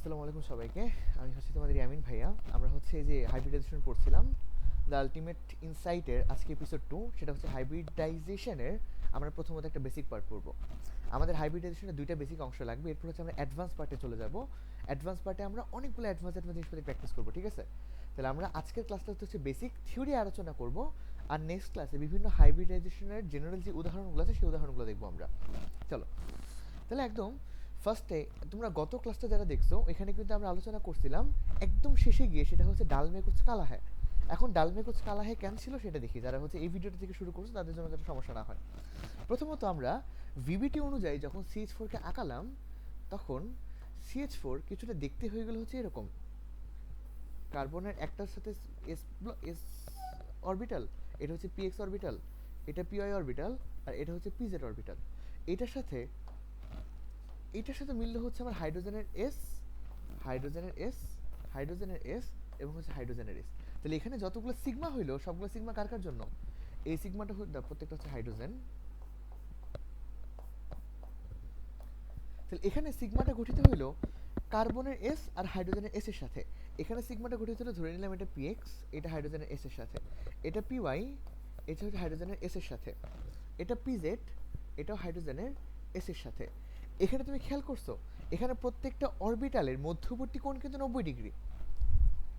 আসসালামু আলাইকুম সবাইকে। আমি হচ্ছে তোমাদের ইয়ামিন ভাইয়া। আমরা হচ্ছে যে হাইব্রিডাইজেশন পড়ছিলাম। দ্য আলটিমেট ইনসাইটের আজকে এপিসোড টু সেটা হচ্ছে হাইব্রিডাইজেশনের আমরা প্রথমত একটা বেসিক পার্ট করব আমাদের হাইব্রিডাইজেশনের দুইটা বেসিক অংশ লাগবে। এরপর হচ্ছে আমরা অ্যাডভান্স পার্টে চলে যাব। অ্যাডভান্স পার্টে আমরা অনেকগুলো অ্যাডভান্স অ্যাডভান্স জিনিসপাতি প্র্যাকটিস করব, ঠিক আছে? তাহলে আমরা আজকের ক্লাসটা হচ্ছে বেসিক থিওরি আলোচনা করব। আর নেক্সট ক্লাসে বিভিন্ন হাইব্রিডাইজেশনের জেনারেল যে উদাহরণগুলো আছে, সেই উদাহরণগুলো দেখব আমরা। চলো। তাহলে একদম ফার্স্টে তোমরা গত ক্লাসটা যারা দেখছ, এখানে কিন্তু আমরা আলোচনা করছিলাম একদম শেষে গিয়ে সেটা হচ্ছে ডালমেকুচ কালাহে। এখন ডালমেকুচ কালাহে কেন ছিল সেটা দেখি, যারা হচ্ছে এই ভিডিওটা থেকে শুরু করছ তাদের জন্য যাতে সমস্যা না হয়। প্রথমত আমরা ভিবিটি অনুযায়ী যখন সিএইচ ফোরকে আঁকালাম, তখন সিএইচ ফোর কিছুটা দেখতে হয়ে গেল হচ্ছে এরকম। কার্বনের একটার সাথে এস এস অরবিটাল এটা হচ্ছে পিএক্স অরবিটাল এটা পিওয়াই অরবিটাল আর এটা হচ্ছে পিজেড অরবিটাল এটার সাথে এটার সাথে মিললে হচ্ছে আমার হাইড্রোজেনের এস হাইড্রোজেনের এস হাইড্রোজেনের এস এবং হচ্ছে হাইড্রোজেনের এস তাহলে এখানে যতগুলো সিগমা হইল, সবগুলো সিগমা কার কার জন্য? এই সিগমাটা প্রত্যেকটা হচ্ছে হাইড্রোজেন। তাহলে এখানে সিগমাটা গঠিত হইল কার্বনের এস আর হাইড্রোজেনের এস এর সাথে। এখানে সিগমাটা গঠিত হলো ধরে নিলাম এটা পিএক্স এটা হাইড্রোজেনের এস এর সাথে। এটা পিওয়াই এটা হচ্ছে হাইড্রোজেনের এস এর সাথে। এটা পিজেড এটাও হাইড্রোজেনের এস এর সাথে। এখানে তুমি খেয়াল করছ? এখানে প্রত্যেকটা অরবিটালের মধ্যবর্তী কোণ কিন্তু নব্বই ডিগ্রি।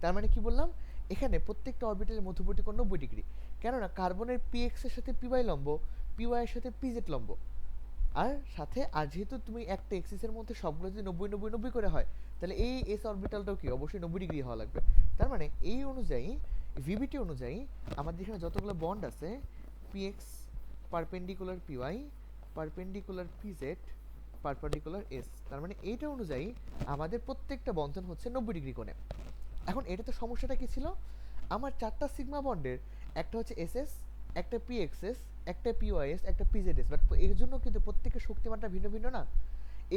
তার মানে কি বললাম? এখানে প্রত্যেকটা অরবিটালের মধ্যবর্তী কোণ নব্বই ডিগ্রি। কেননা কার্বনের পিএক্স এর সাথে পিওয়াই লম্ব পিওয়াই এর সাথে পিজেড লম্ব। আর সাথে, আর যেহেতু তুমি একটা এক্সিসের মধ্যে সবগুলো যদি নব্বই নব্বই নব্বই করে হয়, তাহলে এই এস অরবিটালটাও কি? অবশ্যই নব্বই ডিগ্রি হওয়া লাগবে। তার মানে এই অনুযায়ী ভিবিটি অনুযায়ী, আমাদের এখানে যতগুলো বন্ড আছে p x perpendicular p y perpendicular p z perpendicular s তার মানে এইটা অনুযায়ী আমাদের প্রত্যেকটা বন্ধন হচ্ছে নব্বই ডিগ্রি কোণে। এখন এটা তো সমস্যাটা কি ছিল? আমার চারটা সিগমা বন্ডের, একটা হচ্ছে এসএস একটা পিএক্সএস একটা পিওআইএস একটা পিজেডএস বাট এর জন্য কিন্তু প্রত্যেকের শক্তিমানটা ভিন্ন ভিন্ন না।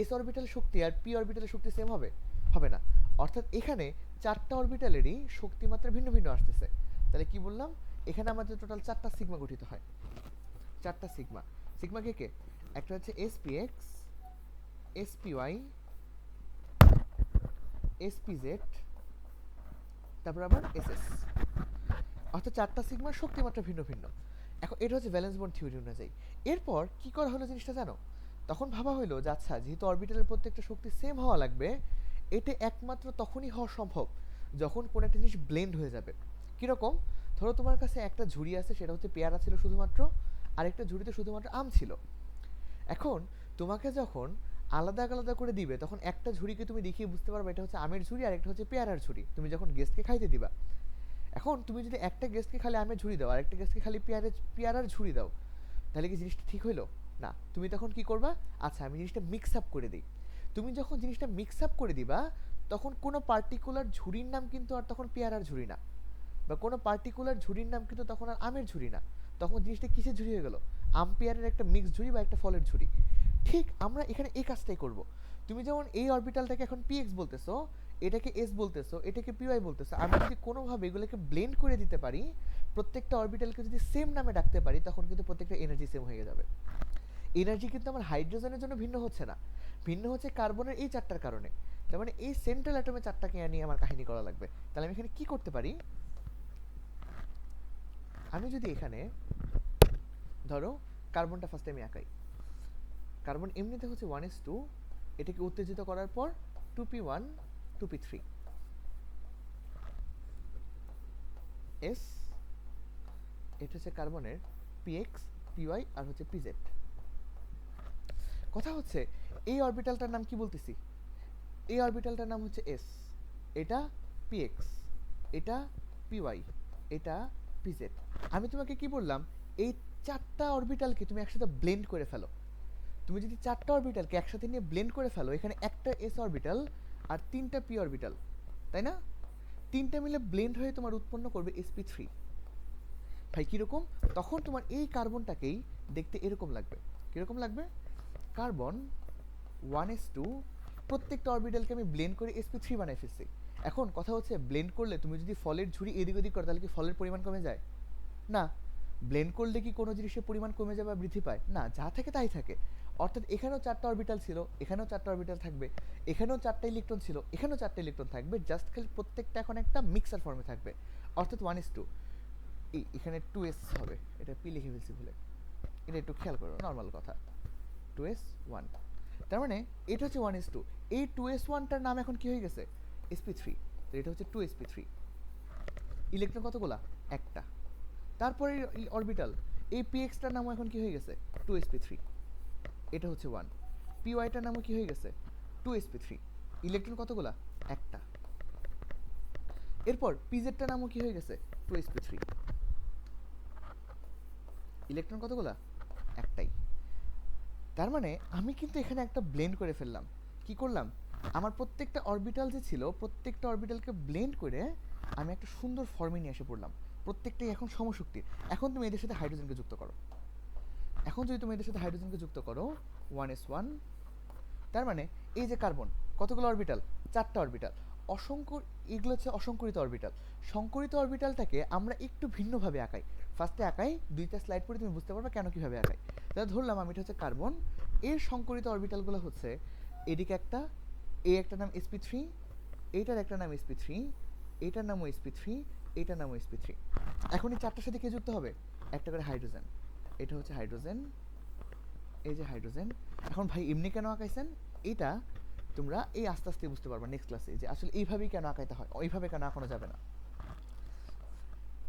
এস অরবিটাল শক্তি আর পি অরবিটালের শক্তি সেম হবে হবে না। অর্থাৎ এখানে চারটা অরবিটালেরই শক্তিমাত্রা ভিন্ন ভিন্ন আসতেছে। তাহলে কি বললাম? এখানে আমাদের টোটাল চারটা সিগমা গঠিত হয়। চারটা সিগমা। সিগমা কে কে? একটা হচ্ছে এসপিএক্স এসপিওয়াই এসপিজেড তারপর আবার এসএস অর্থাৎ চারটা সিগমার শক্তিমাত্রা ভিন্ন ভিন্ন। এখন এটা হচ্ছে ব্যালেন্স বন্ড থিওরি অনুযায়ী। এরপর কি করা হলো জিনিসটা জানো? তখন ভাবা হলো যে আচ্ছা যেহেতু অরবিটালের প্রত্যেকটা শক্তি সেম হওয়া লাগবে, এটা একমাত্র তখনই হওয়া সম্ভব যখন কোনো একটা জিনিস ব্লেন্ড হয়ে যাবে। কীরকম? ধরো তোমার কাছে একটা ঝুড়ি আছে, সেটা হচ্ছে পেয়ারা ছিল শুধুমাত্র, আরেকটা ঝুড়িতে শুধুমাত্র আম ছিল। এখন তোমাকে যখন আলাদা আলাদা করে দিবে, তখন একটা ঝুড়িকে তুমি দেখিয়ে বুঝতে পারবে এটা হচ্ছে আমের ঝুড়ি আর একটা হচ্ছে পেয়ারার ঝুড়ি। তুমি যখন গেস্টকে খাইতে দিবা। এখন তুমি যদি একটা গেস্টকে খালি আমের ঝুড়ি দাও আর একটা গেস্টকে খালি পেয়ারের পেয়ারার ঝুড়ি দাও, তাহলে কি জিনিসটা ঠিক হইল? না। তুমি তখন কি করবা? আচ্ছা আমি জিনিসটা মিক্স আপ করে দিই। তুমি যখন জিনিসটা মিক্স আপ করে দিবা, তখন কোনো পার্টিকুলার ঝুড়ির নাম কিন্তু আর তখন পেয়ারার ঝুড়ি না। বা কোনো পার্টিকুলার ঝুড়ির নাম কিন্তু তখন আর আমের ঝুড়ি না। তখন জিনিসটা কিসের ঝুড়ি হয়ে গেল? আম পেয়ারের একটা মিক্স ঝুড়ি বা একটা ফলের ঝুড়ি। ঠিক আমরা এখানে এই কাজটাই করব। তুমি যেমন এই অরবিটালটাকে এখন পিএক্স বলতেছো, এটাকে এস বলতেছো, এটাকে পিওয়াই বলতেছো, আমি যদি কোনোভাবে এগুলোকে ব্লেন্ড করে দিতে পারি, প্রত্যেকটা অরবিটালকে যদি সেম নামে ডাকতে পারি, তখন কিন্তু প্রত্যেকটা এনার্জি সেম হয়ে যাবে। এনার্জি কিন্তু আমার হাইড্রোজেনের জন্য ভিন্ন হচ্ছে না। ভিন্ন হচ্ছে কার্বনের এই চারটার কারণে। তার মানে এই সেন্ট্রাল অ্যাটমে চারটাকে নিয়ে আমার কাহিনী করা লাগবে। তাহলে আমি এখানে কি করতে পারি? আমি যদি এখানে ধরো, কার্বনটা ফার্স্টে আমি একাই। কার্বন এমনিতে হচ্ছে ওয়ান এস টু এটাকে উত্তেজিত করার পর two p one two p three s এটা হচ্ছে কার্বনের পিএক্স পিওয়াই আর হচ্ছে পিজেড কথা হচ্ছে, এই অরবিটালটার নাম কি বলতেছি? এই অরবিটালটার নাম হচ্ছে এস এটা পিএক্স এটা পিওয়াই এটা পিজেড আমি তোমাকে কি বললাম? এই চারটা অরবিটালকে তুমি একসাথে ব্লেন্ড করে ফেলো। তুমি যদি চারটা অরবিটালকে একসাথে নিয়ে ব্লেন্ড করে ফেলো, এখানে একটা এস অরবিটাল আর তিনটা পি অরবিটাল তাই না? তিনটা মিলে ব্লেন্ড হয়ে তোমার উৎপন্ন করবে এসপি থ্রি ভাই, কীরকম? তখন তোমার এই কার্বনটাকেই দেখতে এরকম লাগবে। কীরকম লাগবে? কার্বন ওয়ান এস টু প্রত্যেকটা অরবিটালকে আমি ব্লেন্ড করে এসপি থ্রি বানাই ফেলছি। এখন কথা হচ্ছে ব্লেন্ড করলে তুমি যদি ফলের ঝুড়ি এদিক ওদিক করো, তাহলে কি ফলের পরিমাণ কমে যায়? না। ব্লেন্ড করলে কি কোনো জিনিসের পরিমাণ কমে যাবে বা বৃদ্ধি পায়? না, যা থাকে তাই থাকে। অর্থাৎ এখানেও চারটা অরবিটাল ছিল, এখানেও চারটা অরবিটাল থাকবে, এখানেও চারটা ইলেকট্রন ছিল, এখানেও চারটা ইলেকট্রন থাকবে জাস্ট খালি প্রত্যেকটা এখন একটা মিক্সার ফর্মে থাকবে। অর্থাৎ ওয়ান ইস টু এখানে টু এস হবে। এটা পি লিখে ফেলছি ভুলে। এটা একটু খেয়াল করো নর্মাল কথা। টু এস ওয়ান তার মানে এটা হচ্ছে ওয়ান এস টু এই টু এস ওয়ানটার নাম এখন কি হয়ে গেছে? এসপি থ্রি তো এটা হচ্ছে টু এসপি থ্রি ইলেকট্রন কতগুলা? একটা। তারপরে অরবিটাল এই পি এক্সটার নামও এখন কি হয়ে গেছে? টু এসপি থ্রি এটা হচ্ছে ওয়ান পি ওয়াইটার নামও কি হয়ে গেছে? টু এসপি থ্রি ইলেকট্রন কতগুলা? একটা। এরপর পিজেডটার নামও কি হয়ে গেছে? টু এসপি থ্রি ইলেকট্রন কতগুলা? একটাই। তার মানে আমি কিন্তু এখানে একটা ব্লেন্ড করে ফেললাম। কি করলাম? আমার প্রত্যেকটা অরবিটাল যে ছিল, প্রত্যেকটা অরবিটালকে ব্লেন্ড করে আমি একটা সুন্দর ফর্মে নিয়ে এসে পড়লাম। প্রত্যেকটাই এখন সমশক্তির এখন তুমি এদের সাথে হাইড্রোজেনকে যুক্ত করো। এখন যদি তুমি এদের সাথে হাইড্রোজেনকে যুক্ত করো ওয়ান এস ওয়ান তার মানে এই যে কার্বন কতগুলো অরবিটাল চারটা অরবিটাল অসংখ্য এগুলো হচ্ছে অসংকরিত অরবিটাল সংকরিত অরবিটালটাকে আমরা একটু ভিন্নভাবে আঁকাই। ফার্স্টে আঁকাই, দুইটা স্লাইড পরে তুমি বুঝতে পারবে কেন কীভাবে আঁকাই। তাহলে ধরলাম আমি এটা হচ্ছে কার্বন এর সংকরিত অরবিটালগুলো হচ্ছে এদিকে একটা, এ একটা নাম এসপি থ্রি এইটার একটা নাম এসপি থ্রি এইটার নামও এসপি থ্রি এইটার নাম এসপি থ্রি এখন এই চারটার সাথে কে যুক্ত হবে? একটা করে হাইড্রোজেন। এটা হচ্ছে হাইড্রোজেন। এই যে হাইড্রোজেন। এখন ভাই, এমনি কেন আঁকাইছেন? এটা তোমরা এই আস্তে আস্তে বুঝতে পারবা নেক্সট ক্লাসে যে আসলে এইভাবেই কেন আঁকাইতে হয়? ওইভাবে কেন আঁকানো যাবে না?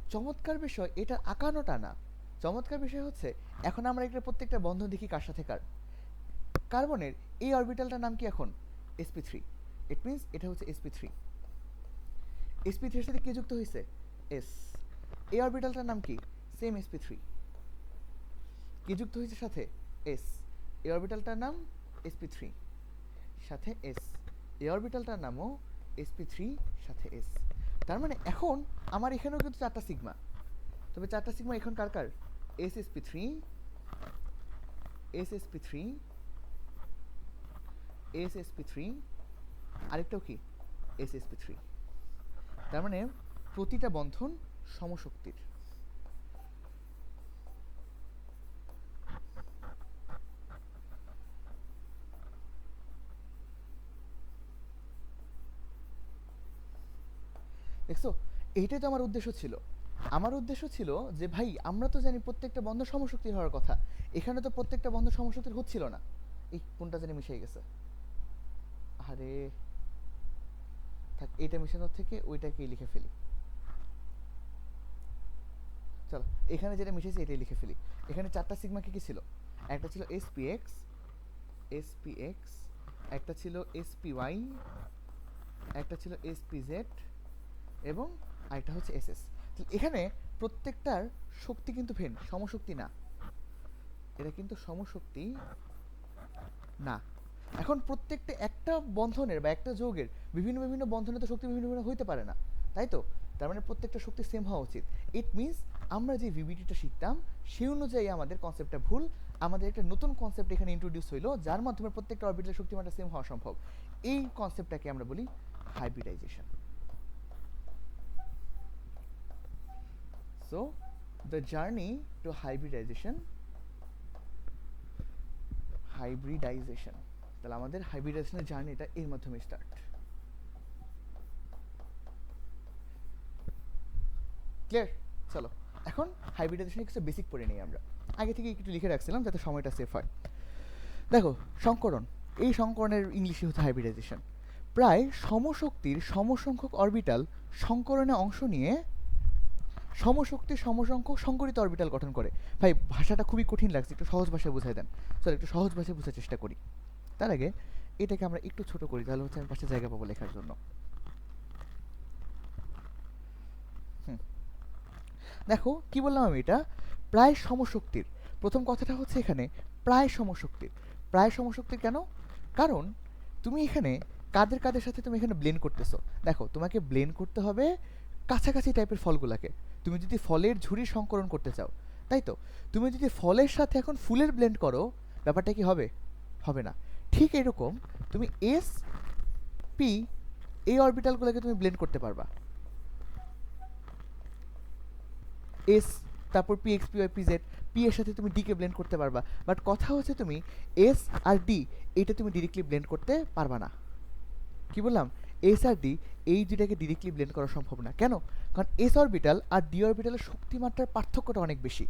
চমৎকার বিষয়, এটা আঁকানোটা না। চমৎকার বিষয় হচ্ছে, এখন আমরা একটা প্রত্যেকটা বন্ধন দেখি কার সাথে কার। কার্বনের এই অরবিটালটার নাম কি এখন? এসপি থ্রি ইট মিনস এটা হচ্ছে এসপি থ্রি এসপি থ্রির সাথে কে যুক্ত হয়েছে এস এই অরবিটালটার নাম কি? সেম এসপি থ্রি কি যুক্ত হয়েছে সাথে? এস এই অরবিটালটার নাম এসপি থ্রি সাথে এস এই অরবিটালটার নামও এসপি থ্রি সাথে এস তার মানে এখন আমার এখানেও কিন্তু চারটা সিগমা তবে চারটা সিগমা এখন কার কার? S sp three s sp three s sp three আরেকটাও কি? এস এসপি থ্রি তার মানে প্রতিটা বন্ধন সমশক্তির। দেখছ, এইটাই তো আমার উদ্দেশ্য ছিল। আমার উদ্দেশ্য ছিল যে, ভাই, আমরা তো জানি প্রত্যেকটা বন্ধ সমশক্তির হওয়ার কথা। এখানে তো প্রত্যেকটা বন্ধ সমশক্তির হচ্ছিল না। এই কোনটা জানি মিশে গেছে। আরে থাক, এইটা মিশানোর থেকে ওইটাকে লিখে ফেলি। চলো, এখানে যেটা মিশেছে এটাই লিখে ফেলি। এখানে চারটা সিগমা কি কি ছিল? একটা ছিল এসপিএক্স এসপিএক্স একটা ছিল এসপিওয়াই একটা ছিল এসপিজেড এবং আরেকটা হচ্ছে এসএস এখানে প্রত্যেকটার শক্তি কিন্তু ফেন সমশক্তি না। এটা কিন্তু সমশক্তি না। এখন প্রত্যেকটা একটা বন্ধনের বা একটা যৌগের বিভিন্ন বিভিন্ন বন্ধনে তো শক্তি বিভিন্ন বিভিন্ন হইতে পারে না তাই তো? তার মানে প্রত্যেকটা শক্তি সেম হওয়া উচিত। ইট মিনস আমরা যে ভিভিটিটা শিখতাম সেই অনুযায়ী আমাদের কনসেপ্টটা ভুল আমাদের একটা নতুন কনসেপ্ট এখানে ইন্ট্রোডিউস হইল যার মাধ্যমে প্রত্যেকটা অরবিটাল শক্তিমানটা সেম হওয়া সম্ভব। এই কনসেপ্টটাকে আমরা বলি hybridization So, the journey to hybridization hybridization. তাহলে আমাদের হাইব্রিডাইজেশনের জার্নিটা এর মাধ্যমে স্টার্ট ক্লিয়ার চলো, এখন হাইব্রিডাইজেশনের কিছু বেসিক পড়ে নিই আমরা। আগে থেকে একটু লিখে রাখছিলাম যাতে সময়টা সেফ হয়। দেখো, সংকরণ। এই সংকরণের ইংলিশে হচ্ছে হাইব্রিডাইজেশন প্রায় সমশক্তির সমসংখ্যক অরবিটাল সংকরণে অংশ নিয়ে সমশক্তি সমসংখ্যক সংকরিত অরবিটাল গঠন করে। ভাই, ভাষাটা খুবই কঠিন লাগছে, একটু সহজ ভাষায় বুঝাই দেন। চলো, একটু সহজ ভাষায় বোঝার চেষ্টা করি। তার আগে এটাকে আমরা একটু ছোট করি, তাহলে হচ্ছে আমি পাশে জায়গা পাবো লেখার জন্য। দেখো, কি বললাম আমি এটা? প্রায় সমশক্তির। প্রথম কথাটা হচ্ছে এখানে, প্রায় সমশক্তির। প্রায় সমশক্তির কেন? কারণ তুমি এখানে কাদের কাদের সাথে তুমি এখানে ব্লেন্ড করতেছো? দেখো, তোমাকে ব্লেন্ড করতে হবে কাছাকাছি টাইপের ফলগুলোকে। তুমি যদি ফলের ঝুড়ি সংকরণ করতে চাও, তাই তো? তুমি যদি ফলের সাথে এখন ফুলের ব্লেন্ড করো, ব্যাপারটা কি হবে? হবে না। ঠিক এরকম তুমি এস পি এই অরবিটালগুলোকে তুমি ব্লেন্ড করতে পারবা। এস তারপর p x p y p z p এর সাথে তুমি ডিকে ব্লেন্ড করতে পারবা। বাট কথা হচ্ছে তুমি এস আর ডি এইটা তুমি ডিরেক্টলি ব্লেন্ড করতে পারবা না। কি বললাম? এস আর ডি এই দুটাকে ডিরেক্টলি ব্লেন্ড করা সম্ভব না। কেন? কারণ এস অরবিটাল আর ডি অরবিটালের শক্তিমাত্রার পার্থক্যটা অনেক বেশি।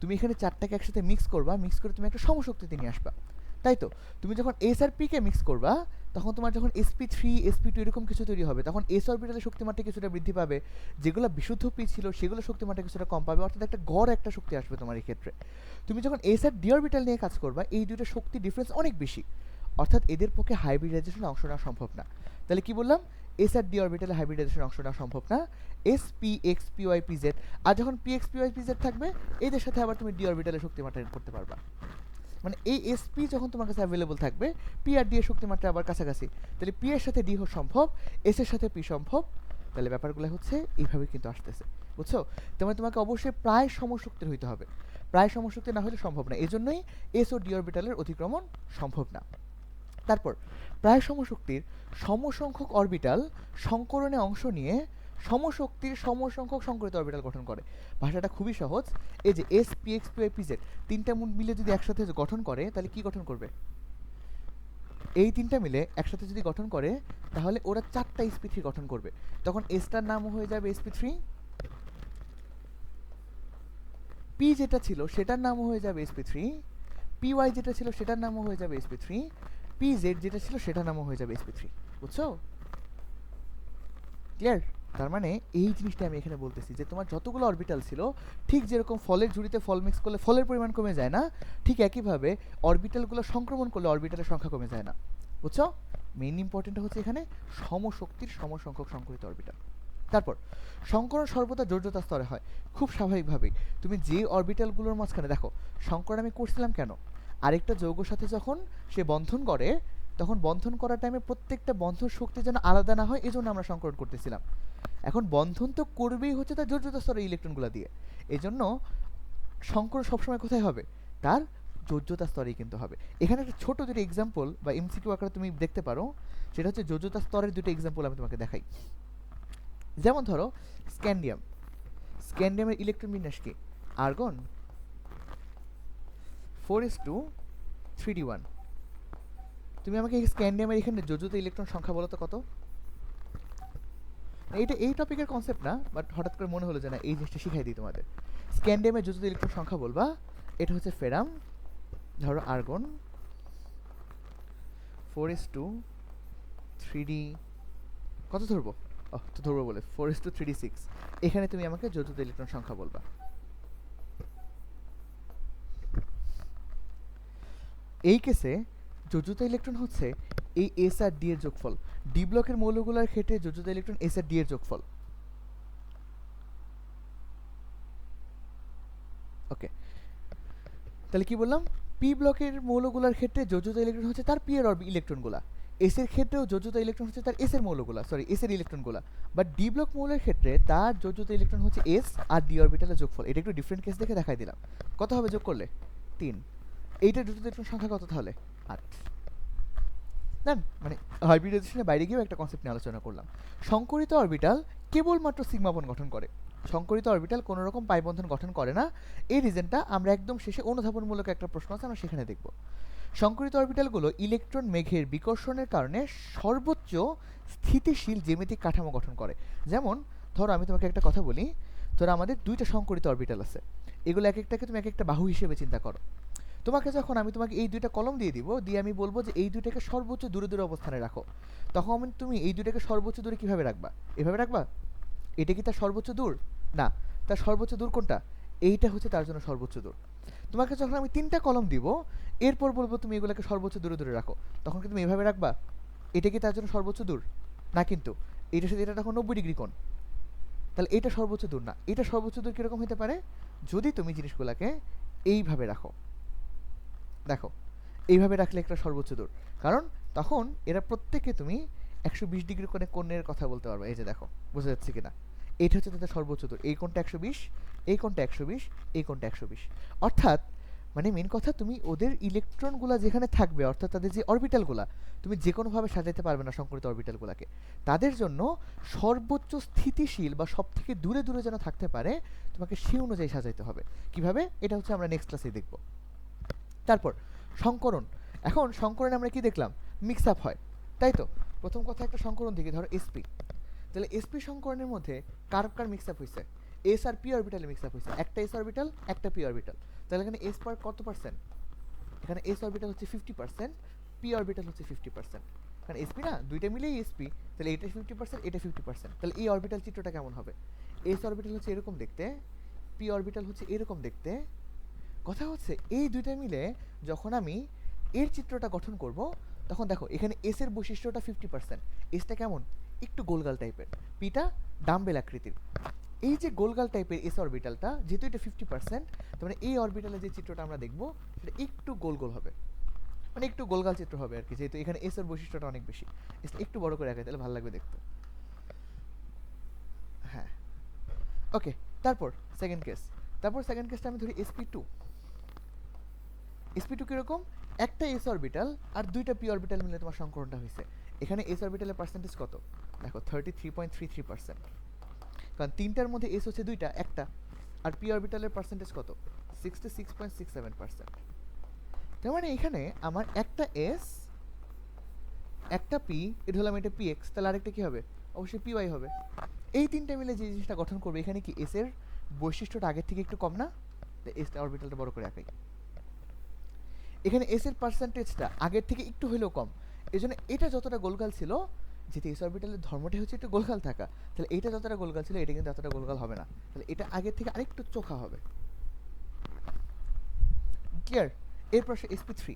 তুমি এখানে চারটাকে একসাথে মিক্স করবা মিক্স করে তুমি একটা সমশক্তিতে নিয়ে আসবা। তাই তো? তুমি যখন এস আর পিকে মিক্স করবা, তখন তোমার যখন এসপি থ্রি এসপি টু এরকম কিছু তৈরি হবে, তখন এস অরবিটালের শক্তিমাত্রা কিছুটা বৃদ্ধি পাবে। যেগুলো বিশুদ্ধ পি ছিল, সেগুলো শক্তিমাত্রা কিছুটা কম পাবে, অর্থাৎ একটা গড় একটা শক্তি আসবে তোমার এই ক্ষেত্রে। তুমি যখন এস আর ডি অরবিটাল নিয়ে কাজ করবা, এই দুটো শক্তি ডিফারেন্স অনেক বেশি। অর্থাৎ এদের পক্ষে হাইব্রিডাইজেশন অংশ নেওয়া সম্ভব না। তাহলে কি বললাম? এস আর ডি অরবিটালে হাইব্রিডাইজেশন অংশ নেওয়া সম্ভব না। S p x p y p z আর যখন p x p y p z থাকবে, এদের সাথে আবার তুমি ডি অরবিটালে শক্তিমাত্রা এড করতে পারবা। মানে এই এসপি যখন তোমার কাছে অ্যাভেলেবল থাকবে পি আর ডি এর শক্তিমাত্রা আবার কাছাকাছি। তাহলে পি এর সাথে ডি সম্ভব এস এর সাথে পি সম্ভব। তাহলে ব্যাপারগুলো হচ্ছে এইভাবে কিন্তু আসতেছে, বুঝছ? তোমার, তোমাকে অবশ্যই প্রায় সমশক্তির হইতে হবে। প্রায় সমশক্তি না হলে সম্ভব না। এই জন্যই এস ও ডি অরবিটালের অতিক্রমণ সম্ভব না। তারপর, প্রায় সমশক্তির সমসংখ্যক অরবিটাল সংকরণে অংশ নিয়ে সমশক্তির সমসংখ্যক সংকরিত অরবিটাল গঠন করে। ভাষাটা খুবই সহজ। এই যে s p x p p z তিনটা মূল মিলে যদি একসাথে গঠন করে, তাহলে কি গঠন করবে? এই তিনটা মিলে একসাথে যদি গঠন করে, তাহলে ওরা চারটা এসপি থ্রি গঠন করবে। তখন এসটার নাম হয়ে যাবে এসপি থ্রি পি যেটা ছিল সেটার নামও হয়ে যাবে এসপি থ্রি পি ওয়াই যেটা ছিল সেটার নামও হয়ে যাবে এসপি থ্রি পি জেড যেটা ছিল সেটার নামও হয়ে যাবে এসপি থ্রি বুঝছ? ক্লিয়ার তার মানে এই জিনিসটা আমি এখানে বলতেছি যে তোমার যতগুলো অরবিটাল ছিল, ঠিক যেরকম ফলের ঝুড়িতে ফল মিক্স করলে ফলের পরিমাণ কমে যায় না, ঠিক একইভাবে অরবিটালগুলো সংক্রমণ করলে অরবিটালের সংখ্যা কমে যায় না। বুঝছ? মেইন ইম্পর্টেন্ট হচ্ছে এখানে সমশক্তির সমসংখ্যক সংকরিত অরবিটাল তারপর, সংকরণ সর্বদা যোজ্যতা স্তরে হয়, খুব স্বাভাবিকভাবেই। তুমি যে অরবিটালগুলোর মাঝখানে, দেখো, সংকরণ আমি করছিলাম কেন? আরেকটা যৌগর সাথে যখন সে বন্ধন করে, তখন বন্ধন করার টাইমে প্রত্যেকটা বন্ধন শক্তি যেন আলাদা না হয়, এজন্য আমরা সংকরণ করতেছিলাম। এখন বন্ধন তো করবেই হচ্ছে তার যোজ্যতা স্তরে ইলেকট্রনগুলো দিয়ে। এই জন্য সংকরণ সবসময় কোথায় হবে? তার যোজ্যতা স্তরেই কিন্তু হবে। এখানে একটা ছোট দুটো এক্সাম্পল বা এমসিকিউ আকারে তুমি দেখতে পারো। সেটা হচ্ছে যোজ্যতা স্তরের দুটো এক্সাম্পল আমি তোমাকে দেখাই। যেমন ধরো স্ক্যান্ডিয়াম স্ক্যান্ডিয়ামের ইলেকট্রন বিন্যাস কি? Argon four s two three d one তুমি আমাকে স্ক্যান্ডিয়ামের এখানে যোজ্যতা ইলেকট্রন সংখ্যা বলো তো কত? এইটা, এই টপিকের কনসেপ্ট না বাট হঠাৎ করে মনে হলো যে না, এই জিনিসটা শিখাই দিই তোমাদের। স্ক্যান্ডিয়ামের যোজ্যতা ইলেকট্রন সংখ্যা বলবা। এটা হচ্ছে ফেরাম ধরো argon four s two three d কত ধরবো? ও তো ধরবো বলে four s two three d six এখানে তুমি আমাকে যোজ্যতা ইলেকট্রন সংখ্যা বলবা। এই কেসে যোজ্যতা ইলেকট্রন হচ্ছে এই এস আর ডি এর যোগফল। ডি ব্লকের মৌলগুলোর ক্ষেত্রে যোজ্যতা ইলেকট্রন এস আর ডি এর যোগফল। ওকে তাহলে কি বললাম? পি ব্লকের মৌলগুলোর ক্ষেত্রে যোজ্যতা ইলেকট্রন হচ্ছে তার পি এর ইলেকট্রনগুলা। এস এর ক্ষেত্রেও যোজ্যতা ইলেকট্রন হচ্ছে তার এস এর মৌলগুলা সরি এস এর ইলেকট্রনগুলা। বাট ডি ব্লক মৌলের ক্ষেত্রে তার যোজ্যতা ইলেকট্রন হচ্ছে এস আর ডি অরবিটালের যোগফল। এটা একটু ডিফারেন্ট কেস দেখে দেখাই দিলাম। কত হবে যোগ করলে? তিন। এইটার যোজ্যতা ইলেকট্রন সংখ্যা কত তাহলে? আট দেন মানে হাইব্রিডাইজেশনের বাইরে গিয়েও একটা কনসেপ্ট নিয়ে আলোচনা করলাম। সংকরিত অরবিটাল কেবলমাত্র সিগমা বন্ড গঠন করে। সংকরিত অরবিটাল কোনো রকম পাই বন্ধন গঠন করে না। এই রিজনটা আমরা একদম শেষে অনুধাবনমূলক একটা প্রশ্ন আছে, আমরা সেখানে দেখব। সংকরিত অরবিটালগুলো ইলেকট্রন মেঘের বিকর্ষণের কারণে সর্বোচ্চ স্থিতিশীল জ্যামিতিক কাঠামো গঠন করে। যেমন, ধরো আমি তোমাকে একটা কথা বলি, ধরো আমাদের দুইটা সংকরিত অরবিটাল আছে। এগুলো এক একটাকে তুমি এক একটা বাহু হিসেবে চিন্তা করো। তোমাকে যখন আমি তোমাকে এই দুইটা কলম দিয়ে দিব, দিয়ে আমি বলব যে এই দুইটাকে সর্বোচ্চ দূরে দূরে অবস্থানে রাখো। তখন তুমি এই দুইটাকে সর্বোচ্চ দূরে কীভাবে রাখবা? এভাবে রাখবা? এটা কি তার সর্বোচ্চ দূর? না। তার সর্বোচ্চ দূর কোনটা? এইটা হচ্ছে তার জন্য সর্বোচ্চ দূর। তোমাকে যখন আমি তিনটা কলম দিব, এরপর বলব তুমি এগুলোকে সর্বোচ্চ দূরে দূরে রাখো। তখন কি তুমি এভাবে রাখবা? এটা কি তার জন্য সর্বোচ্চ দূর? না কিন্তু। এটার সাথে এটা তখন নব্বই ডিগ্রি কোণ। তাহলে এটা সর্বোচ্চ দূর না। এটা সর্বোচ্চ দূর কীরকম হতে পারে? যদি তুমি জিনিসগুলোকে এইভাবে রাখো। দেখো, এইভাবে রাখলে একটা সর্বোচ্চ দূর। কারণ তখন এরা প্রত্যেকে তুমি একশো বিশ ডিগ্রি কোণে কোণের কথা বলতে পারবে। এই যে দেখো, বোঝা যাচ্ছে কিনা? এটা হচ্ছে তাদের সর্বোচ্চ দূর। এই কোণটা একশো বিশ, এই কোণটা একশো বিশ, এই কোণটা একশো বিশ। অর্থাৎ মানে মেন কথা তুমি ওদের ইলেকট্রনগুলো যেখানে থাকবে, অর্থাৎ তাদের যে অরবিটালগুলা তুমি যে কোনোভাবে সাজাতে পারবে না সংকরিত অরবিটালগুলোকে তাদের জন্য সর্বোচ্চ স্থিতিশীল বা সব থেকে দূরে দূরে যেন থাকতে পারে, তোমাকে সেই অনুযায়ী সাজাইতে হবে। কীভাবে? এটা হচ্ছে আমরা নেক্সট ক্লাসে দেখব। তারপর, সংকরণ। এখন সংকরণে আমরা কি দেখলাম? মিক্স আপ হয়। তাই তো? প্রথম কথা একটা সংকরণ দেখি, ধরো এসপি তাহলে এসপি সংকরণের মধ্যে কার কার মিক্স আপ হয়েছে এস আর পি অরবিটালে মিক্স আপ হয়েছে একটা এস অরবিটাল একটা পি অরবিটাল তাহলে এখানে এস পার কত পার্সেন্ট এখানে এস অরবিটাল হচ্ছে ফিফটি পার্সেন্ট পি অরবিটাল হচ্ছে ফিফটি পার্সেন্ট কারণ এসপি না? দুইটা মিলেই এসপি তাহলে এটা ফিফটি পার্সেন্ট এটা ফিফটি পার্সেন্ট তাহলে এই অরবিটাল চিত্রটা কেমন হবে? এস অরবিটাল হচ্ছে এরকম দেখতে পি অরবিটাল হচ্ছে এরকম দেখতে কথা হচ্ছে, এই দুইটা মিলে যখন আমি এর চিত্রটা গঠন করব, তখন দেখো, এখানে এস এর বৈশিষ্ট্যটা ফিফটি পার্সেন্ট এসটা কেমন? একটু গোলগাল টাইপের। পিটা ডাম্বেল আকৃতির। এই যে গোলগাল টাইপের এস অরবিটালটা যেহেতু এটা ফিফটি পার্সেন্ট তার মানে এই অরবিটালের যে চিত্রটা আমরা দেখব, সেটা একটু গোল গোল হবে। মানে একটু গোলগাল চিত্র হবে আর কি, যেহেতু এখানে এস এর বৈশিষ্ট্যটা অনেক বেশি। এসটা একটু বড় করে রাখে তাহলে ভালো লাগবে দেখতে। হ্যাঁ। ওকে তারপর সেকেন্ড কেস তারপর সেকেন্ড কেসটা আমি ধরি এসপি টু এসপি টু কীরকম? একটা এস অরবিটাল আর দুইটা পি অরবিটাল মিলে তোমার সংকরণটা হয়েছে। এখানে এস অরবিটালের পার্সেন্টেজ কত? দেখো thirty three point three three percent কারণ তিনটার মধ্যে এস হচ্ছে দুইটা, একটা। আর পি অরবিটালের পার্সেন্টেজ কত? Sixty six point six seven percent তার মানে এখানে আমার একটা এস একটা পি এটা হলাম এটা পি এক্স তাহলে আরেকটা কি হবে? অবশ্যই পি ওয়াই হবে। এই তিনটা মিলে যে জিনিসটা গঠন করবে, এখানে কি এস এর বৈশিষ্ট্যটা আগের থেকে একটু কম না? এস অরবিটালটা বড় করে আঁকাই। এখানে এস এর পার্সেন্টেজটা আগের থেকে একটু হলেও কম। এই জন্য এটা যতটা গোলগাল ছিল যেহেতু এস অরবিটালের ধর্মটাই হচ্ছে একটু গোলগাল থাকা। তাহলে এটা যতটা গোলগাল ছিল, এটা কিন্তু এতটা গোলগাল হবে না। তাহলে এটা আগের থেকে আরেকটু চোখা হবে। ক্লিয়ার এরপর সে এসপি থ্রি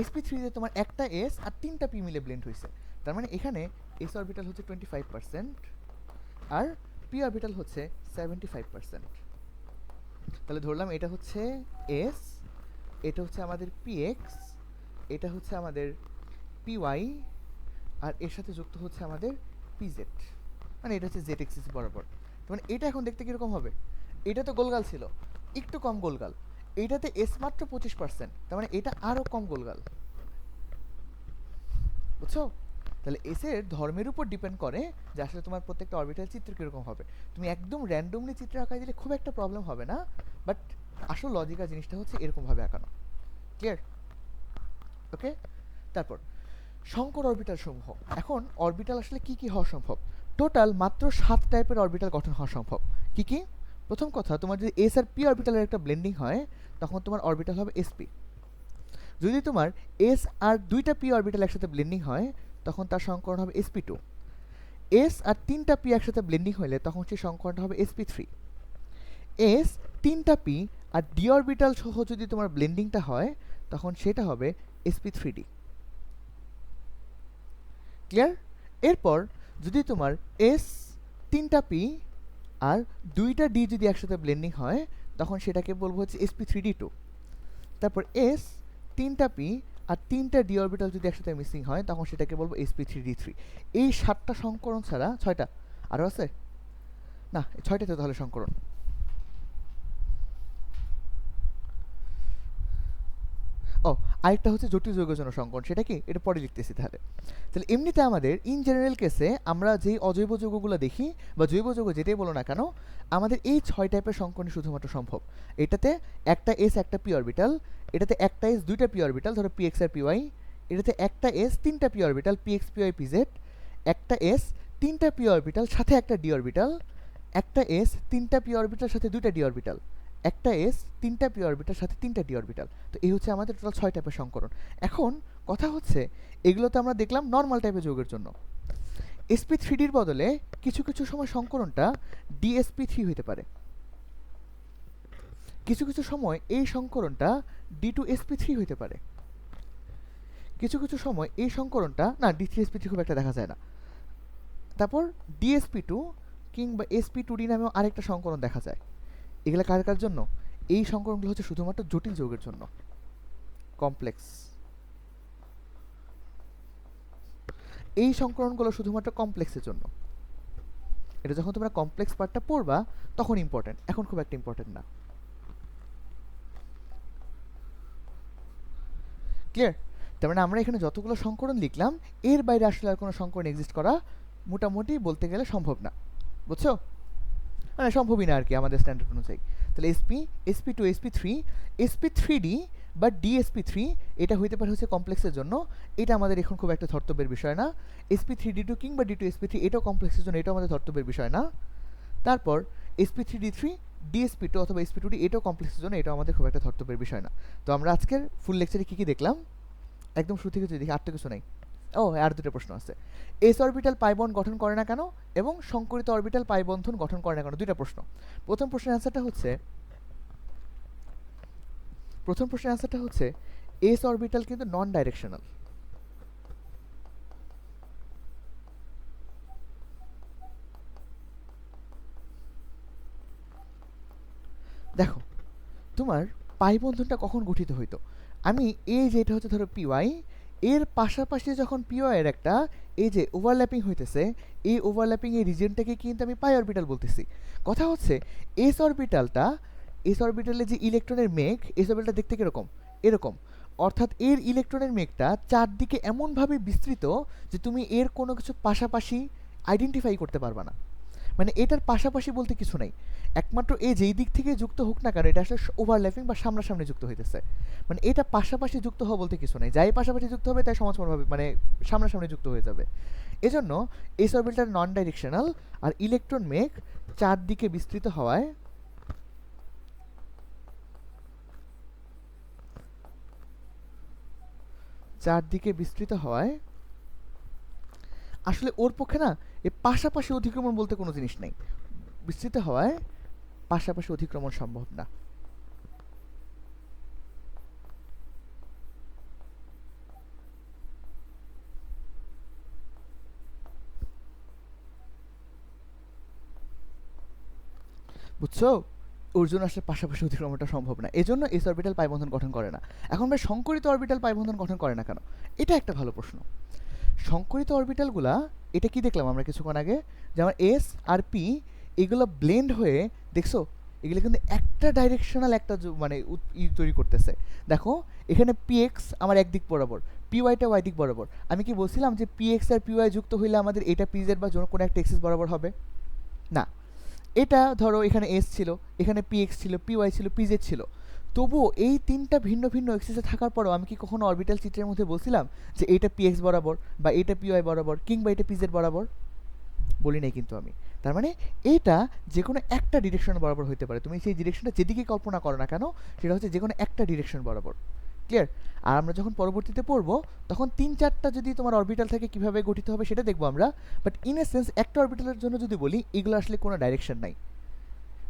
এসপি থ্রিতে তোমার একটা এস আর তিনটা পি মিলে ব্লেন্ড হয়েছে তার মানে এখানে এস অরবিটাল হচ্ছে টোয়েন্টি ফাইভ পার্সেন্ট আর পি অরবিটাল হচ্ছে সেভেন্টি ফাইভ পার্সেন্ট তাহলে ধরলাম এটা হচ্ছে এস এটা হচ্ছে আমাদের পি এক্স এটা হচ্ছে আমাদের পি ওয়াই আর এর সাথে যুক্ত হচ্ছে আমাদের পি জেড মানে এটা হচ্ছে জেড এক্সিস বরাবর। মানে এটা এখন দেখতে কীরকম হবে? এটা তো গোলগাল ছিল, একটু কম গোলগাল। এইটাতে এস মাত্র পঁচিশ পার্সেন্ট তার মানে এটা আরও কম গোলগাল। বুঝছ? তাহলে এসের ধর্মের উপর ডিপেন্ড করে যে আসলে তোমার প্রত্যেকটা অরবিটাল চিত্র কীরকম হবে। তুমি একদম র্যান্ডমলি চিত্র আঁকাই দিলে খুব একটা প্রবলেম হবে না বাট আসল লজিক্যাল জিনিসটা হচ্ছে এরকমভাবে আঁকানো। ক্লিয়ার ওকে তারপর শঙ্কর অরবিটাল সমূহ। এখন অরবিটাল আসলে কি কি হওয়া সম্ভব? টোটাল মাত্র সাত টাইপের অরবিটাল গঠন হওয়া সম্ভব। কি কি? প্রথম কথা, তোমার যদি এস আর পি অরবিটালের একটা ব্লেন্ডিং হয়, তখন তোমার অরবিটাল হবে এসপি যদি তোমার এস আর দুইটা পি অরবিটাল একসাথে ব্লেন্ডিং হয়, তখন তার সংকরণ হবে এসপি টু এস আর তিনটা পি একসাথে ব্লেন্ডিং হলে তখন সেই সংকরণটা হবে এসপি থ্রি এস তিনটা পি আর ডি অরবিটাল সহ যদি তোমার ব্লেন্ডিংটা হয়, তখন সেটা হবে এসপি থ্রি ডি ক্লিয়ার এরপর যদি তোমার এস তিনটা পি আর দুইটা ডি যদি একসাথে ব্লেন্ডিং হয়, তখন সেটাকে বলব হচ্ছে এসপি থ্রি ডি টু তারপর এস তিনটা পি আর তিনটা ডি অরবিটাল যদি একসাথে মিসিং হয়, তখন সেটাকে বলব এসপি থ্রি ডি থ্রি এই সাতটা সংকরণ ছাড়া, ছয়টা আরও আছে? না ছয়টাতে তাহলে সংকরণ। ও, আরেকটা হচ্ছে জটিল যৌগের জন্য সংকরণ সেটা কি? এটা পরে লিখতেছি তাহলে। তাহলে এমনিতে আমাদের ইন জেনারেল কেসে আমরা যেই অজৈব যৌগগুলো দেখি বা জৈব যৌগ যেটাই বলো না কেন, আমাদের এই ছয় টাইপের সংকরণ শুধুমাত্র সম্ভব। এটাতে একটা এস একটা পি অরবিটাল এটাতে একটা এস দুইটা পি অরবিটাল ধরো পি এক্স আর পি ওয়াই এটাতে একটা এস তিনটা p orbital p x p y p z একটা এস তিনটা পি অরবিটাল সাথে একটা ডি অরবিটাল একটা এস তিনটা পি অরবিটাল সাথে দুইটা ডি অরবিটাল একটা এস তিনটা পি অরবিটাল সাথে তিনটা ডি অরবিটাল তো এই হচ্ছে আমাদের টোটাল ছয় টাইপের সংকরণ। এখন কথা হচ্ছে এগুলো তো আমরা দেখলাম নর্মাল টাইপের যৌগের জন্য। এসপি থ্রিডির বদলে কিছু কিছু সময় সংকরণটা ডিএসপি থ্রি হইতে পারে। কিছু কিছু সময় এই সংকরণটা ডি টু এসপি থ্রি হইতে পারে। কিছু কিছু সময় এই সংকরণটা, না ডি থ্রি এসপি থ্রি খুব একটা দেখা যায় না। তারপর ডিএসপি টু কিংবা এসপি টু ডি নামেও আরেকটা সংকরণ দেখা যায়। এগুলো কার কার জন্য? এই সংকরণগুলো হচ্ছে শুধুমাত্র জটিল যৌগের জন্য। কমপ্লেক্স। এই সংকরণগুলো শুধুমাত্র কমপ্লেক্সের জন্য। এটা যখন তোমরা কমপ্লেক্স পার্টটা পড়বা, তখন ইম্পর্টেন্ট এখন খুব একটা ইম্পর্টেন্ট না। ক্লিয়ার তার মানে আমরা এখানে যতগুলো সংকরণ লিখলাম, এর বাইরে আসলে আর কোনো সংকরণ এক্সিস্ট করা মোটামুটি বলতে গেলে সম্ভব না। বুঝছ? মানে সম্ভবই না আর কি আমাদের স্ট্যান্ডার্ড অনুযায়ী। তাহলে sp sp two sp three sp three d বা ডিএসপি থ্রি এটা হইতে পারে হচ্ছে কমপ্লেক্সের জন্য। এটা আমাদের এখন খুব একটা ধর্তব্যের বিষয় না। এসপি থ্রি ডি টু কিংবা ডি টু এসপি থ্রি এটাও কমপ্লেক্সের জন্য, এটাও আমাদের ধর্তব্যের বিষয় না। তারপর sp three d three dsp two অথবা এসপি টু ডি এটাও কমপ্লেক্সের জন্য, এটাও আমাদের খুব একটা ধর্তব্যের বিষয় না। তো আমরা আজকের ফুল লেকচারে কী কী দেখলাম? একদম শুরু থেকে যদি দেখি আর তো কিছু নাই। ও আর দুটো প্রশ্ন আছে। এস অরবিটাল পাইবন গঠন করে না কেন এবং সংকরিত অরবিটাল পাইবন্ধন গঠন করে না কেন? দুইটা প্রশ্ন। প্রথম প্রশ্নের অ্যান্সারটা হচ্ছে, প্রথম প্রশ্নের অ্যান্সারটা হচ্ছে এস অরবিটাল কিন্তু নন ডাইরেকশনাল দেখো, তোমার পাই বন্ধনটা কখন গঠিত হইতো? আমি এই যে এটা হচ্ছে ধরো পিওয়াই এর পাশাপাশি যখন পিওয়াই এর একটা এই যে ওভারল্যাপিং হইতেছে, এই ওভারল্যাপিং এই রিজনটাকে কিন্তু আমি পাই অরবিটাল বলতেছি। কথা হচ্ছে এস অরবিটালটা এস অরবিটালে যে ইলেকট্রনের মেঘ এস অরবিটালটা দেখতে কীরকম? এরকম। অর্থাৎ এর ইলেকট্রনের মেঘটা চারদিকে এমনভাবে বিস্তৃত যে তুমি এর কোনো কিছু পাশাপাশি আইডেন্টিফাই করতে পারবা না। মানে এটার পাশাপাশি বলতে কিছু নাই। একমাত্র এ যেই দিক থেকে যুক্ত হোক না কেন, এটা আসলে ওভারল্যাপিং বা সামনাসামনি যুক্ত হইতেছে। মানে এটা পাশাপাশি যুক্ত হওয়া বলতে কিছু নাই। যাই পাশাপাশি যুক্ত হবে, তাই সমাজপরভাবে মানে সামনাসামনি যুক্ত হয়ে যাবে। এজন্য এই অরবিটাল নন ডাইরেকশনাল আর ইলেকট্রন মেঘ চারদিকে বিস্তৃত হওয়ায় চারদিকে বিস্তৃত হওয়ায় আসলে ওর পক্ষে না এ পাশাপাশি অধিক্রমণ বলতে কোনো জিনিস নেই। বিস্তৃত হওয়ায় পাশাপাশি অধিক্রমণ সম্ভব না। বুঝছ? ওর জন্য আসলে পাশাপাশি অতিক্রমণটা সম্ভব না। এজন্য এস অরবিটাল পাইবন্ধন গঠন করে না। এখন ভাই সংকরিত অরবিটাল পাইবন্ধন গঠন করে না কেন? এটা একটা ভালো প্রশ্ন। সংকরিত অরবিটালগুলা, এটা কি দেখলাম আমরা কিছুক্ষণ আগে? যেমন এস আর পি এগুলো ব্লেন্ড হয়ে, দেখছ? এগুলো কিন্তু একটা ডাইরেকশনাল একটা মানে ই তৈরি করতেছে। দেখো, এখানে পিএক্স আমার একদিক বরাবর পিওয়াইটা ওয়াই দিক বরাবর। আমি কি বলছিলাম যে পিএক্স আর পিওয়াই যুক্ত হইলে আমাদের এটা পিজেড বা কোনো একটা এক্সিস বরাবর হবে? না। এটা ধরো এখানে এস ছিল, এখানে পিএক্স ছিল পিওয়াই ছিল পিজেড ছিল। তবুও এই তিনটা ভিন্ন ভিন্ন এক্সিসে থাকার পরেও আমি কি কখনো অরবিটাল চিত্রের মধ্যে বলছিলাম যে এটা পিএক্স বরাবর বা এটা পিওয়াই বরাবর কিংবা এটা পিজেড বরাবর? বলি নাই কিন্তু আমি। তার মানে এটা যে কোনো একটা ডিরেকশন বরাবর হতে পারে। তুমি সেই ডিরেকশনটা যেদিকে কল্পনা করো না কেন, সেটা হচ্ছে যে কোনো একটা ডিরেকশন বরাবর। ক্লিয়ার আর আমরা যখন পরবর্তীতে পড়ব, তখন তিন চারটা যদি তোমার অরবিটাল থেকে কীভাবে গঠিত হবে সেটা দেখব আমরা। বাট ইন এ সেন্স একটা অরবিটালের জন্য যদি বলি, এগুলো আসলে কোনো ডাইরেকশন নাই।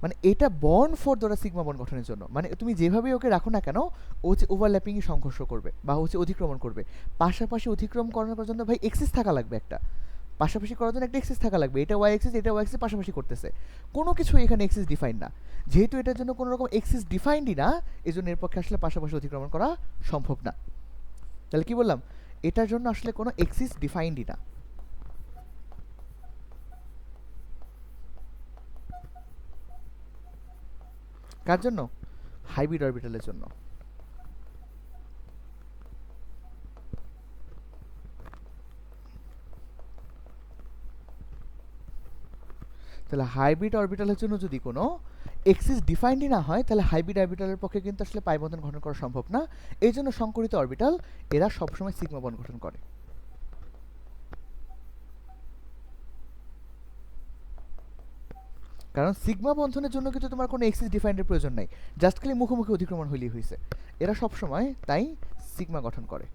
মানে এটা বর্ন ফর দ্বারা সিগমা বন গঠনের জন্য। মানে তুমি যেভাবে ওকে রাখো না কেন, ও হচ্ছে ওভারল্যাপিংয়ে সংঘর্ষ করবে বা হচ্ছে অতিক্রমণ করবে। পাশাপাশি অতিক্রম করানোর জন্য ভাই এক্সিস থাকা লাগবে একটা। পাশাপাশি করার জন্য একটা এক্সিস থাকা লাগবে। এটা ওয়াই এক্সিস এটা ওয়াই এক্সিস পাশাপাশি করতেছে। কোনো কিছু এখানে এক্সিস ডিফাইন না। যেহেতু এটার জন্য কোনো রকম এক্সিস ডিফাইন্ডই না এই জন্য এর পক্ষে আসলে পাশাপাশি অতিক্রমণ করা সম্ভব না। তাহলে কি বললাম? এটার জন্য আসলে কোনো এক্সিস ডিফাইন্ডই না। কার জন্য? হাইব্রিড অরবিটালের জন্য। তাহলে হাইব্রিড অরবিটালের জন্য যদি কোনো এক্সিস ডিফাইন্ডই না হয়, তাহলে হাইব্রিড অরবিটালের পক্ষে কিন্তু আসলে পাই বন্ধন গঠন করা সম্ভব না। এই জন্য সংকরিত অরবিটাল এরা সবসময় সিগমা বন্ধন গঠন করে। কারণ সিগমা বন্ধনের জন্য কিন্তু তোমার কোনো এক্সিস ডিফাইন্ডের প্রয়োজন নাই। জাস্ট খালি মুখোমুখি অতিক্রমণ হইলেই হয়েছে এরা সবসময় তাই সিগমা গঠন করে।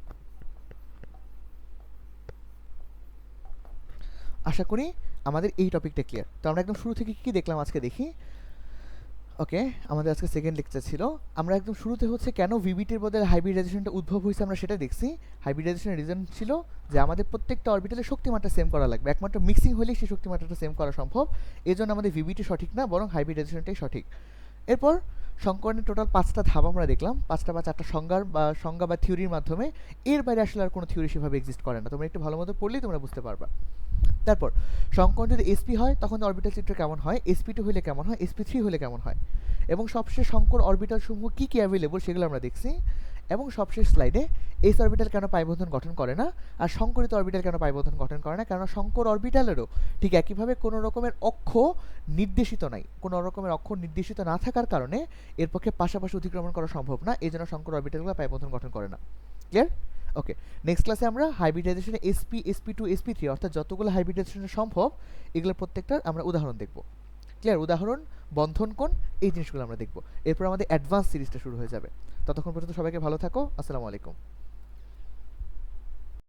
আশা করি আমাদের এই টপিকটা ক্লিয়ার তো আমরা একদম শুরু থেকে কি দেখলাম আজকে দেখি? ওকে আমাদের আজকে সেকেন্ড লেকচার ছিল। আমরা একদম শুরুতে হচ্ছে কেন ভিবিটির বদলে হাইব্রিডাইজেশনটা উদ্ভব হয়েছে আমরা সেটা দেখছি। হাইব্রিডাইজেশনের রিজন ছিল যে আমাদের প্রত্যেকটা অরবিটালে শক্তিমাত্রা সেম করা লাগবে। একমাত্র মিক্সিং হলেই সেই শক্তিমাত্রাটা সেম করা সম্ভব। এই জন্য আমাদের ভিবিটি সঠিক না, বরং হাইব্রিডাইজেশনটাই সঠিক। এরপর সংকরণের টোটাল পাঁচটা ধাপ আমরা দেখলাম। পাঁচটা বা চারটা সংজ্ঞার বা সংজ্ঞা বা থিওরির মাধ্যমে এর বাইরে আসলে আর কোনো থিওরি সেভাবে এক্সিস্ট করে না। তোমরা একটু ভালো মতো পড়লেই তোমরা বুঝতে পারবা। তারপর সংকরণ যদি এসপি হয়, তখন অরবিটাল চিত্র কেমন হয়? এসপি টু হলে কেমন হয়? এসপি থ্রি হলে কেমন হয়? এবং সবশেষ সংকর অরবিটাল সমূহ কী কী অ্যাভেলেবল সেগুলো আমরা দেখছি। এবং সবশেষ স্লাইডে এস অরবিটাল কেন পাই বন্ধন গঠন করে না? আর সংকরিত অরবিটাল কেন পাই বন্ধন গঠন করে না? কারণ সংকর অরবিটালেরও ঠিক একইভাবে কোনো রকমের অক্ষ নির্দেশিত নাই। কোনো রকমের অক্ষ নির্দেশিত না থাকার কারণে এর পক্ষে পাশাপাশি অতিক্রমণ করা সম্ভব না। এই জন্য সংকর অরবিটালগুলো পাই বন্ধন গঠন করে না। ক্লিয়ার ওকে নেক্সট ক্লাসে আমরা hybridization sp sp two sp three অর্থাৎ যতগুলো হাইব্রিডাইজেশন সম্ভব, এগুলোর প্রত্যেকটার আমরা উদাহরণ দেখব। ক্লিয়ার উদাহরণ, বন্ধন কোণ, এই জিনিসগুলো আমরা দেখব। এরপর আমাদের অ্যাডভান্স সিরিজটা শুরু হয়ে যাবে। ততক্ষণ পর্যন্ত সবাইকে ভালো থাকো। আসসালামু আলাইকুম।